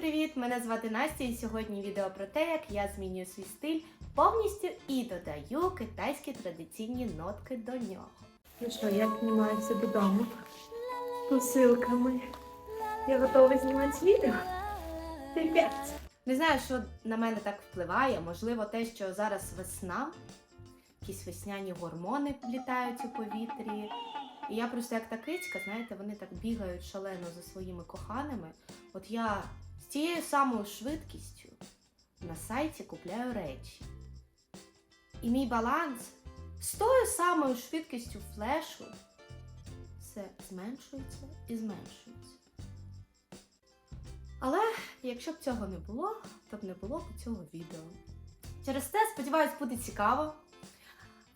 привіт! Мене звати Настя, і сьогодні відео про те, як я змінюю свій стиль повністю і додаю китайські традиційні нотки до нього. Ну що, я піднімаюся додому посилками. Я готова знімати відео. Ребят. Не знаю, що на мене так впливає. Можливо, те, що зараз весна, якісь весняні гормони літають у повітрі. І я просто як та кицька, знаєте, вони так бігають шалено за своїми коханими. От я тією самою швидкістю на сайті купляю речі. І мій баланс з тою самою швидкістю флешу все зменшується і зменшується. Але якщо б цього не було, то б не було б цього відео. Через це, сподіваюсь, буде цікаво,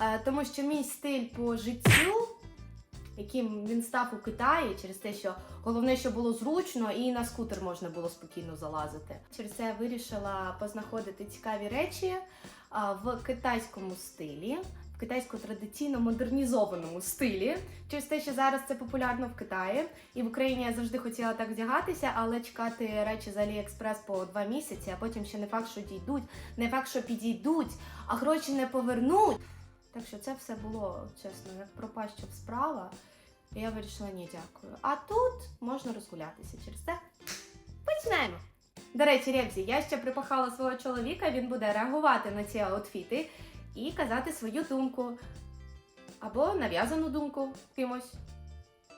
Е, тому що мій стиль по життю, яким він став у Китаї, через те, що головне, що було зручно, і на скутер можна було спокійно залазити. Через це я вирішила познаходити цікаві речі в китайському стилі. В китайсько традиційно модернізованому стилі, через те, що зараз це популярно в Китаї, і в Україні я завжди хотіла так вдягатися, але чекати речі з Аліекспрес по два місяці, а потім ще не факт, що дійдуть, не факт, що підійдуть, а гроші не повернуть. Так що це все було, чесно, як пропаща справа. І я вирішила, ні, дякую. А тут можна розгулятися через це. Починаємо! До речі, Ревзі, я ще припахала свого чоловіка, він буде реагувати на ці аутфіти і казати свою думку. Або нав'язану думку кимось.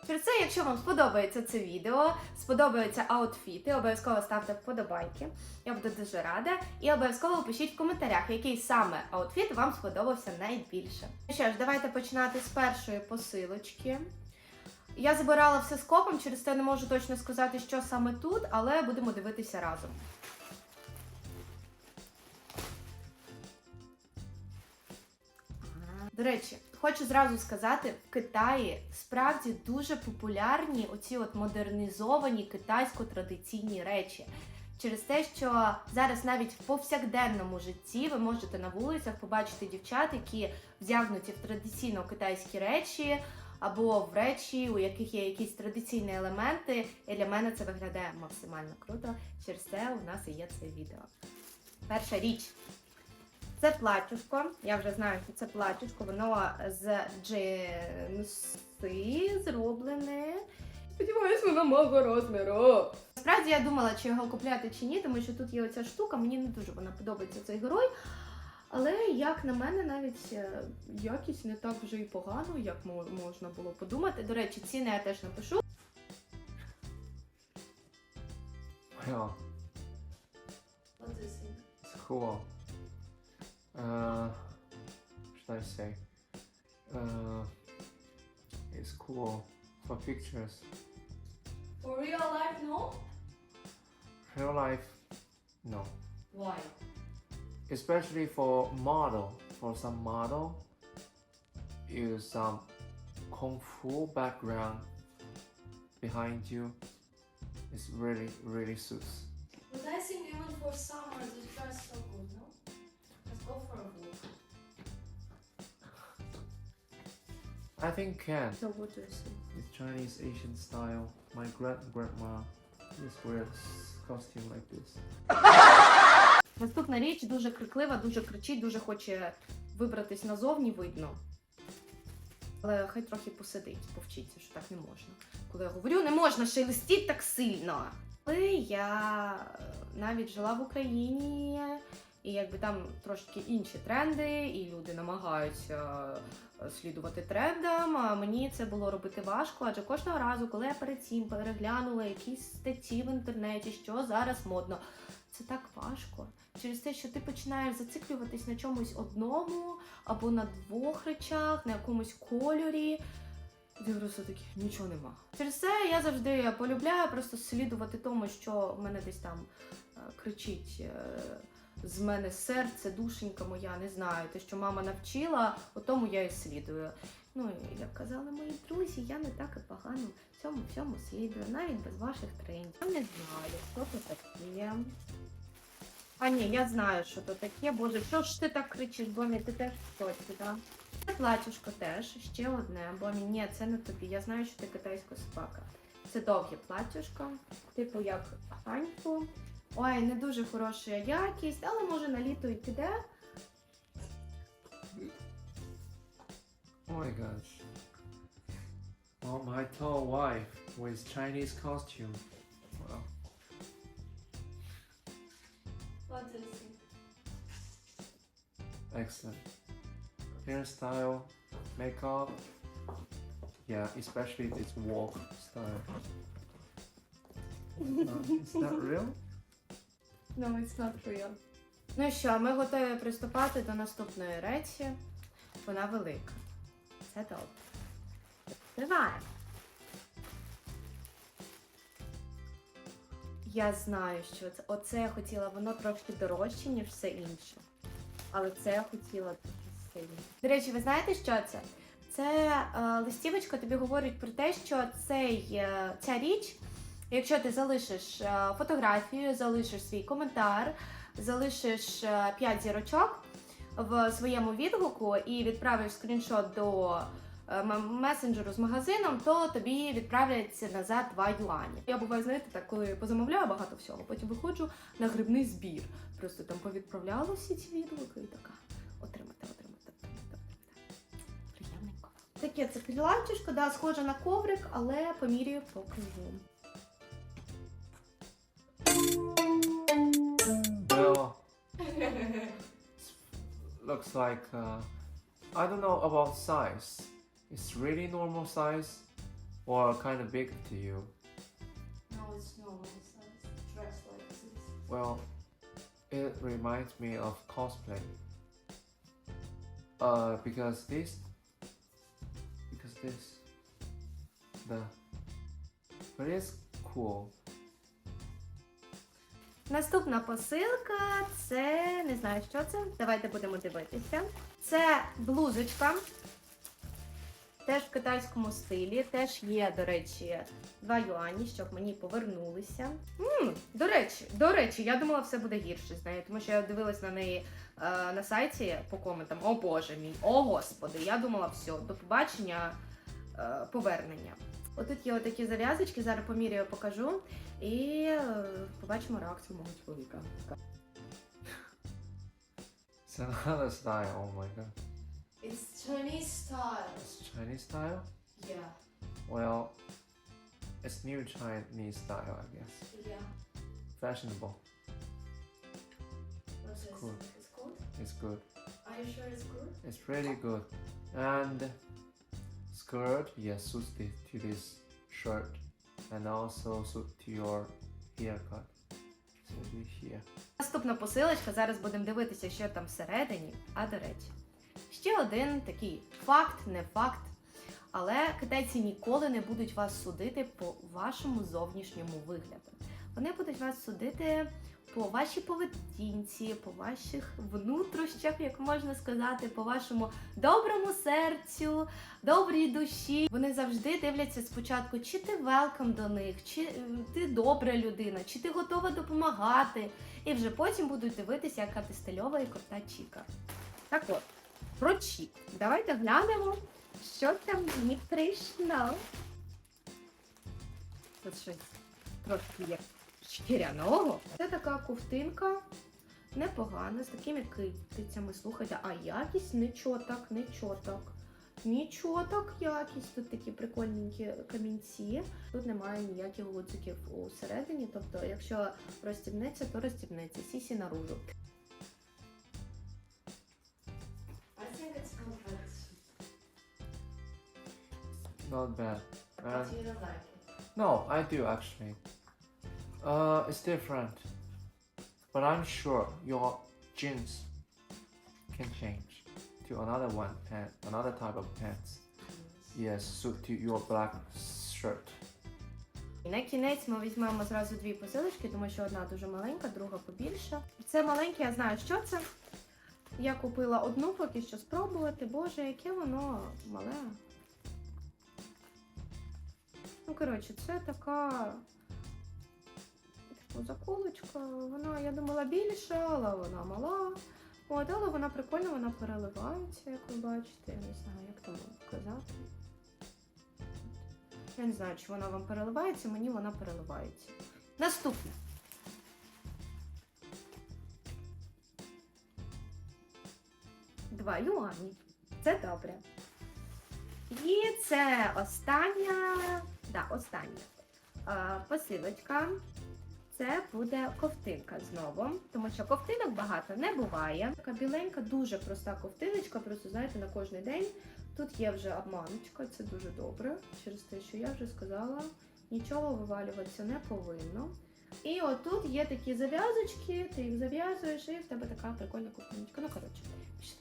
Через це, якщо вам сподобається це відео, сподобаються аутфіти, обов'язково ставте вподобайки. Я буду дуже рада. І обов'язково пишіть в коментарях, який саме аутфіт вам сподобався найбільше. Ну що ж, давайте починати з першої посилочки. Я забирала все скопом, через це не можу точно сказати, що саме тут, але будемо дивитися разом. До речі, хочу зразу сказати, в Китаї справді дуже популярні оці от модернізовані китайсько-традиційні речі. Через те, що зараз навіть в повсякденному житті ви можете на вулицях побачити дівчат, які вдягнуті в традиційно китайські речі, або в речі, у яких є якісь традиційні елементи. І для мене це виглядає максимально круто. Через це у нас і є це відео. Перша річ. Це платюшко. Я вже знаю, що це платюшко, воно з джинси зроблене. Сподіваюсь, воно мого розміру. Насправді я думала, чи його купляти чи ні, тому що тут є оця штука, мені не дуже вона подобається цей герой. Але як на мене, навіть е, якість не так вже і погано, як можна було подумати. До речі, ціни я теж напишу. Yeah, it's cool. Uh, should I say? Uh, it's cool for pictures. For real life, no? Real life, no. Why? Especially for model. For some model, use some kung fu background behind you. It's really, really suits. But I think even for summer this dress so I think can. So what do you say? It's Chinese Asian style. My grand grandma just wears costume like this. Наступна річ дуже криклива, дуже кричить, дуже хоче вибратись назовні, видно. Але хай трохи посидить, повчиться, що так не можна. Коли я говорю, не можна шелестіть так сильно. Але я е, навіть жила в Україні, і якби там трошки інші тренди, і люди намагаються е, слідувати трендам. А мені це було робити важко, адже кожного разу, коли я перед цим переглянула якісь статті в інтернеті, що зараз модно, це так важко. Через те, що ти починаєш зациклюватись на чомусь одному або на двох речах, на якомусь кольорі. І просто такі, нічого нема. Через це я завжди полюбляю просто слідувати тому, що в мене десь там е, кричить е, з мене серце, душенька моя, не знаю. Те, що мама навчила, у тому я і слідую. Ну, як казали мої друзі, я не так і погано в цьому всьому слідую, навіть без ваших трендів. Я не знаю, що це таке. А ні, я знаю, що то таке. Боже, що ж ти так кричиш, Бомі, ти теж в шоці? Це платюшко теж, ще одне. Бомі, ні, це не тобі. Я знаю, що ти китайська собака. Це довге платюшко, типу як ганьку. Ой, не дуже хороша якість, але може на літо і піде. Oh my gosh. Oh, my tall wife with Chinese costume. Wow. Excellent. Hairstyle, makeup. Yeah, especially this walk style. Uh, is that real? No, it's not real. Ну що, ми готові приступати до наступної речі. Вона велика. Це добре. Триває. Я знаю, що це. Оце я хотіла, воно трошки дорожче, ніж все інше. Але це я хотіла дуже сильно. До речі, ви знаєте, що це? Це е, листівочка тобі говорить про те, що цей, е, ця річ, якщо ти залишиш е, фотографію, залишиш свій коментар, залишиш 5 зірочок в своєму відгуку і відправиш скріншот до е, месенджеру з магазином, то тобі відправляться назад 2 юані. Я буваю, знаєте, так, коли позамовляю багато всього, потім виходжу на грибний збір. Просто там повідправляла всі ці відгуки і така отримати, отримати, отримати. Приємненько. Таке це криланчишко, да, схоже на коврик, але помірюю покажу. Well, like uh, I don't know about size. It's really normal size or kind of big to you. No, it's normal size. Dress like this. Well, it reminds me of cosplay. Uh, because this, because this, the, but it's cool. Наступна посилка це не знаю, що це. Давайте будемо дивитися. Це блузочка. Теж в китайському стилі. Теж є, до речі, 2 юані, щоб мені повернулися. м до речі, до речі, я думала, все буде гірше з нею, тому що я дивилась на неї е, на сайті по коментам. О Боже мій, о Господи, я думала, все, до побачення, е, повернення. Отут є отакі зав'язочки, зараз поміряю, покажу. І е, побачимо реакцію мого чоловіка. It's another style. Oh my god, It's Chinese style. it's Chinese style. Yeah, Well, it's new Chinese style, I guess. yeah. Fashionable. This? Cool. It's good? It's good. Are you sure it's good? It's really good. And skirt, yes, suits the, to this shirt, and also suit to your haircut. So do here. Наступна посилочка. Зараз будемо дивитися, що там всередині. А до речі, ще один такий факт, не факт. Але китайці ніколи не будуть вас судити по вашому зовнішньому вигляду. Вони будуть вас судити по вашій поведінці, по ваших внутрішнях, як можна сказати, по вашому доброму серцю, добрій душі. Вони завжди дивляться спочатку, чи ти велкам до них, чи е, ти добра людина, чи ти готова допомагати. І вже потім будуть дивитися, яка ти стильова і крута чіка. Так от, про чік. Давайте глянемо, що там мені прийшло. Тут щось трошки як шкіряного. Це така ковтинка. Непогана, з такими китицями. Слухайте, а якість нічого так, нічого так. Нічого так якість. Тут такі прикольненькі камінці. Тут немає ніяких гудзиків усередині. Тобто, якщо розстібнеться, то розстібнеться. Сісі наружу. Not bad. Bad. And you like it. no, I do actually. Uh, it's different, but I'm sure your jeans can change to another one pant, another type of pants. Yes, suit to your black shirt. І на кінець ми візьмемо зразу дві посилочки, тому що одна дуже маленька, друга побільша. Це маленьке, я знаю, що це. Я купила одну поки що спробувати. Боже, яке воно мале. Ну, коротше, це така типу заколочка. Вона, я думала, більша, але вона мала. От, але вона прикольна, вона переливається, як ви бачите. Я не знаю, як там казати. Я не знаю, чи вона вам переливається, мені вона переливається. Наступне. Два юані. Це добре. І це остання, да, остання посилочка. Це буде ковтинка знову, тому що ковтинок багато не буває. Така біленька, дуже проста ковтиночка, просто знаєте, на кожен день. Тут є вже обманочка, це дуже добре, через те, що я вже сказала, нічого вивалюватися не повинно. І отут є такі зав'язочки, ти їх зав'язуєш, і в тебе така прикольна ковтиночка. Ну, коротше, пішли.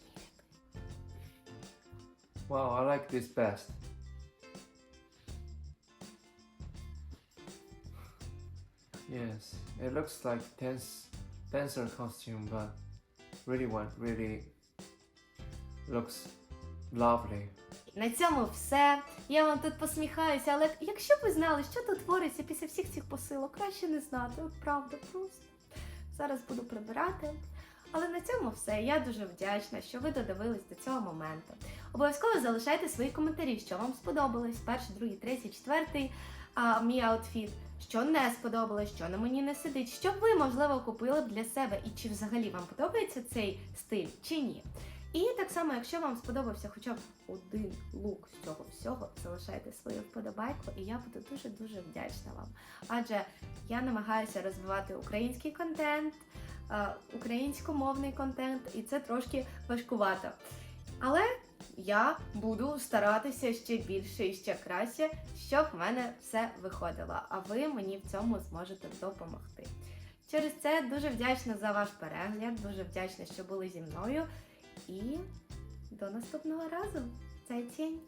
Wow, I like this best. Yes, it looks like dance dancer costume, but really one really looks lovely. На цьому все. Я вам тут посміхаюся, але якщо б ви знали, що тут твориться після всіх цих посилок, краще не знати. От правда, просто. Зараз буду прибирати. Але на цьому все. Я дуже вдячна, що ви додивились до цього моменту. Обов'язково залишайте свої коментарі, що вам сподобалось, перший, другий, третій, четвертий а, мій аутфіт, що не сподобалось, що на мені не сидить, що ви, можливо, купили б для себе, і чи взагалі вам подобається цей стиль, чи ні. І так само, якщо вам сподобався хоча б один лук з цього всього, залишайте свою вподобайку, і я буду дуже-дуже вдячна вам. Адже я намагаюся розвивати український контент, українськомовний контент, і це трошки важкувато. Але я буду старатися ще більше і ще краще, щоб в мене все виходило, а ви мені в цьому зможете допомогти. Через це дуже вдячна за ваш перегляд, дуже вдячна, що були зі мною. І до наступного разу. Цей тінь.